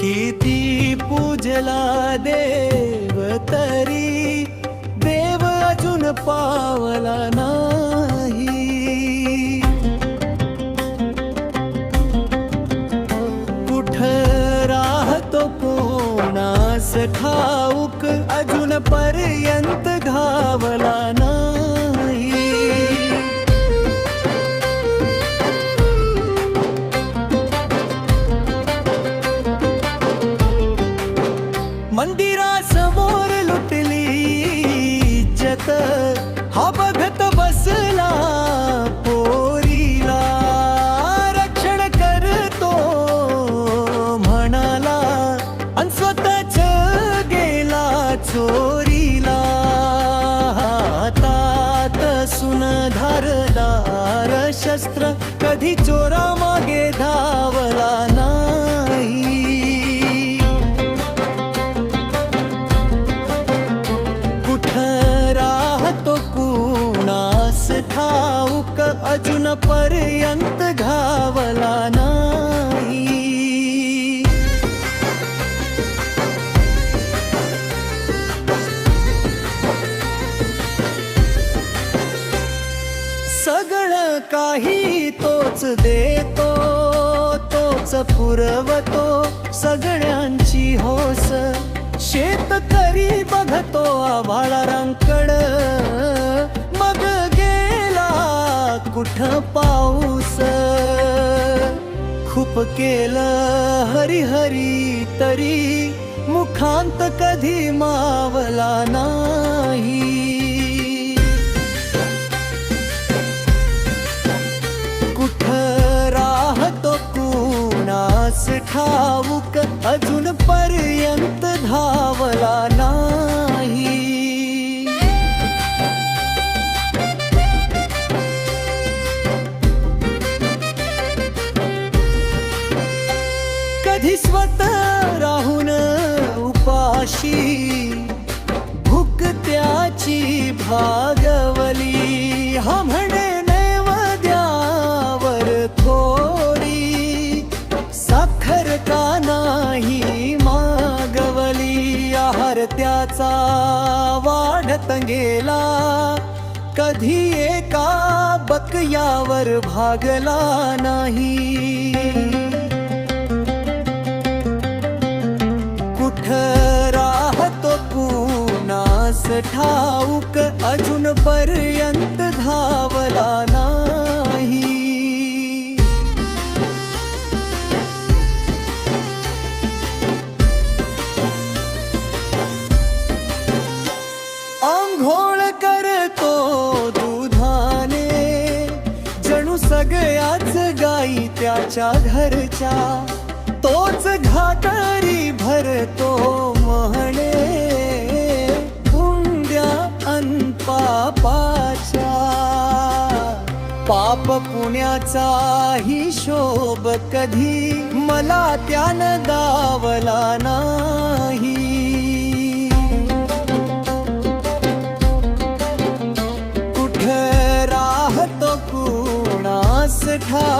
किती पूजला देव तरी देव अजून पावला नाही. कुठ राहतो कोणास खाऊक अजून पर्यंत घावला नाही. हातात धारला धारदार शस्त्र कधी चोरा मागे धावला नाही. कुठ राहतो कुणास ठाऊक अजून पर्यंत घावला नाही सगळं काही तोच देतो तोच पुरवतो. सगळ्यांची होस शेतकरी बघतो आभाळारांकड मग गेला कुठ पाऊस? खूप केलं हरी हरी तरी मुखांत कधी मावला नाही. ठाऊक अजून पर्यंत धावला नाही. कधी स्वतः राहून उपाशी त्याचा वाढत गेला. कधी एका बकयावर भागला नाही. कुठ राहतो कुणास ठाऊक? अजून पर्यंत आंघोळ करतो दुधाने. जणू सगळ्याच गाई त्याच्या घरच्या. तोच घातरी भरतो म्हणे. हुंड्या अन पापाच्या. पाप पुण्याचा हिशोब कधी? मला त्यानं दावला नाही. कुणास